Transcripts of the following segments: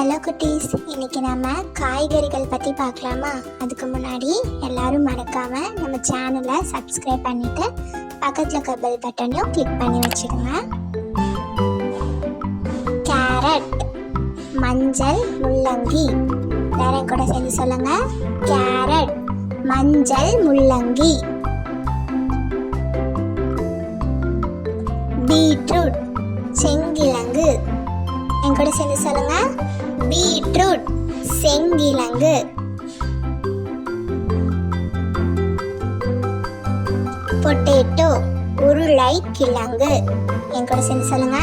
Hello குட்டீஸ். இன்னைக்கு நம்ம காய்கறிகள் பற்றி பார்க்கலாமா? அதுக்கு முன்னாடி எல்லாரும் மறக்காம நம்ம சேனலை சப்ஸ்கிரைப் பண்ணிட்டு பக்கத்தில் இருக்க பெல் பட்டனையும் கிளிக் பண்ணி வச்சுக்கோங்க. கேரட் மஞ்சள் முள்ளங்கி. வேற கூட சேர்ந்து சொல்லுங்க. கேரட் மஞ்சள் முள்ளங்கி. பீட்ரூட் செங்கிழங்கு. என் கூட சேர்ந்து சொல்லுங்க. பீட்ரூட் செங்கிழங்கு பொட்டேட்டோ உருளை கிழங்கு என் கூட சேர்ந்து சொல்லுங்க.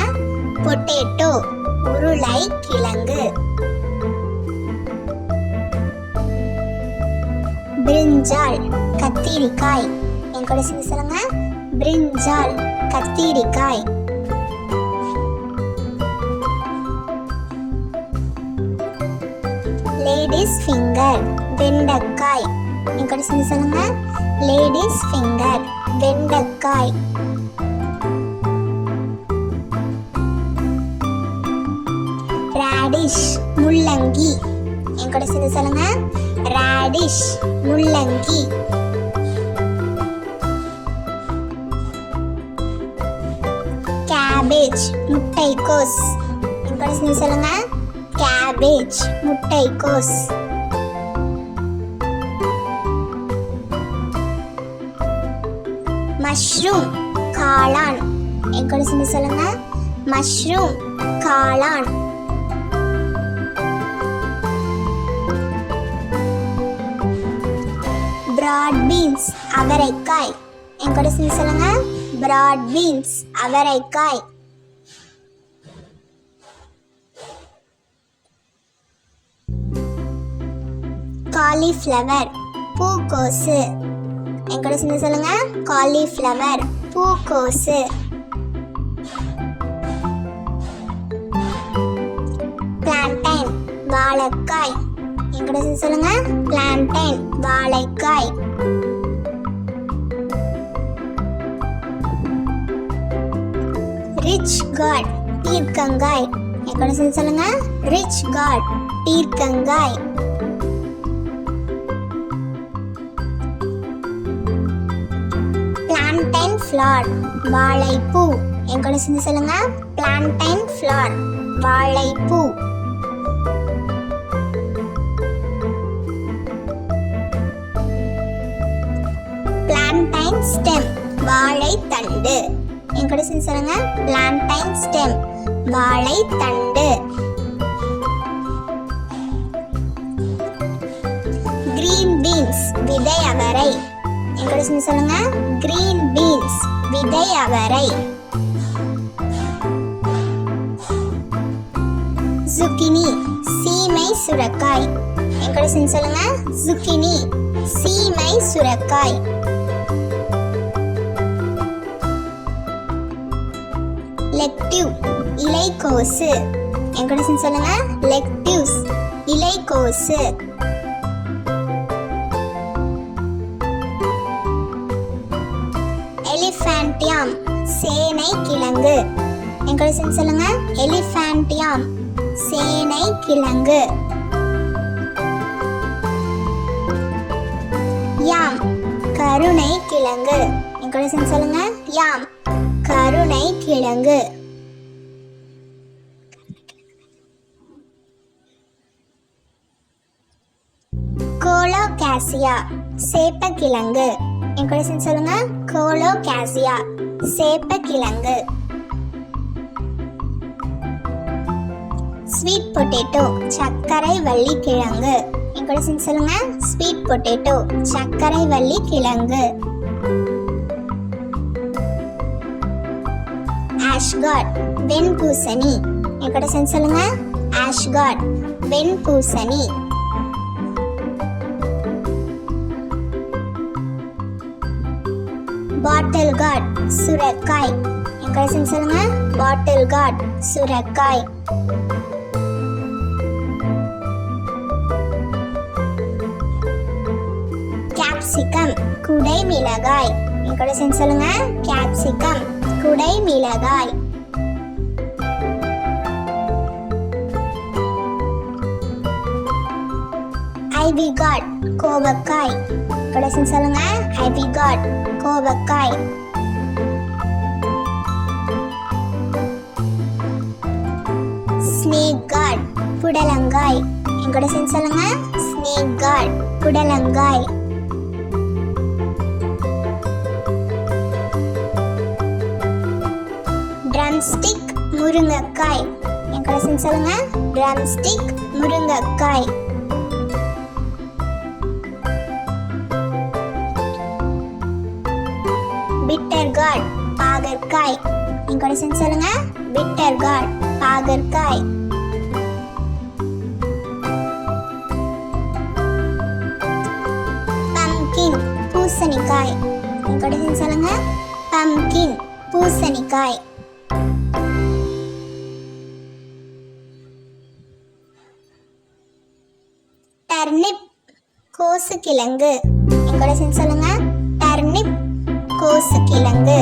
பொட்டேட்டோ உருளை கிழங்கு பிரிஞ்சால் கத்திரிக்காய். என் கூட சேர்ந்து சொல்லுங்க. பிரிஞ்சால் கத்திரிக்காய். லேடிஸ் ஃபிங்கர் வெண்டைக்காய் என் கூட சேர்ந்து சொல்லுங்க. லேடிஸ் ஃபிங்கர் வெண்டைக்காய் ராடிஷ் முள்ளங்கி. என் கூட சேர்ந்து சொல்லுங்க. ராடிஷ் முள்ளங்கி. கேபேஜ் முட்டைக்கோஸ். என் கூட சேர்ந்து சொல்லுங்க. கேபேஜ் முட்டைக்கோஸ் மஷ்ரூம் காளான். என் கூட சேர்ந்து சொல்லுங்க. மஷ்ரூம் காளான். பிராட் பீன்ஸ் அவரைக்காய். என் கூட சேர்ந்து சொல்லுங்க. பிராட் பீன்ஸ் அவரைக்காய். காலிஃப்ளவர் பூக்கோசு. என் கூட சேர்ந்து சொல்லுங்க. காலிஃப்ளவர் பூக்கோசு. பிளான்டைன் வாழைக்காய். என் கூட சேர்ந்து சொல்லுங்க. பிளான்டைன் வாழைக்காய். ரிச் காட் பீர்க்கங்காய். என் கூட சேர்ந்து சொல்லுங்க. ரிச் காட் பீர்க்கங்காய். ஃப்ளார் வாழைப்பூ. என் கூட சேர்ந்து சொல்லுங்க. பிளான்டைன் ஃப்ளார் வாழைப்பூ. பிளான்டைன் ஸ்டெம் வாழைத்தண்டு. என் கூட சேர்ந்து சொல்லுங்க. பிளான்டைன் ஸ்டெம் வாழைத்தண்டு. கிரீன் பீன்ஸ் விதை அவரை. கடைசி சொல்லுங்க. கிரீன் பீன்ஸ் விதை அவரை. ஜுக்கினி சீமை சுரக்காய். என் கூட சொல்லுங்க? ஜுக்கினி சீமை சுரக்காய். லெக்டிவ் இலைக்கோசு. என் கடைசி சொல்லுங்க? லெக்டிவ்ஸ் இலைக்கோசு. எலிஃபேண்டியாம் சேனை கிழங்கு என் சொல்லுங்க எலிஃபேண்டியாம் சேனை கிழங்கு யாம் கருணை கிழங்கு என் சொல்லுங்க யாம் கருணை கிழங்கு கோலோகாசியா சேப்பக்கிழங்கு என் கூட சொல்லுங்க கோலோகாசியா சேப்பக்கிழங்கு ஸ்வீட் பொட்டேட்டோ சர்க்கரை வள்ளி கிழங்கு. என் கூட சேர்ந்து சொல்லுங்க. ஸ்வீட் பொட்டேட்டோ சர்க்கரை வள்ளி கிழங்கு. ஆஷ்காட் வெண்பூசணி. என் கூட சேர்ந்து சொல்லுங்க. ஆஷ்காட் வெண்பூசணி. பாட்டில் காட் சுரக்காய். என் கடைசி சொல்லுங்க. பாட்டில் காட் சுரக்காய். கேப்சிகம் குடை மிளகாய் என் கடைசி சொல்லுங்க. கேப்சிகம் குடை மிளகாய் ஐவி காட் கோவக்காய். கடைசி சொல்லுங்க. ஐவி காட் கோவக்காய். ஸ்னேக் காட் புடலங்காய். என் கூட சேர்ந்து சொல்லுங்க. ஸ்னேக் காட் புடலங்காய். ட்ரம் ஸ்டிக் முருங்கைக்காய். என் கூட சேர்ந்து சொல்லுங்க. ட்ரம் ஸ்டிக் முருங்கைக்காய். பிட்டர் காட் பாகற்காய் என் கூட சேர்ந்து சொல்லுங்க. பிட்டர் காட் பாகற்காய் பம்கின் பூசணிக்காய் என் கூட சேர்ந்து சொல்லுங்க. பம்கின் பூசணிக்காய் டர்னிப் கோசு கிழங்கு என் கூட சேர்ந்து சொல்லுங்க. டர்னிப் கோசு கிழங்கு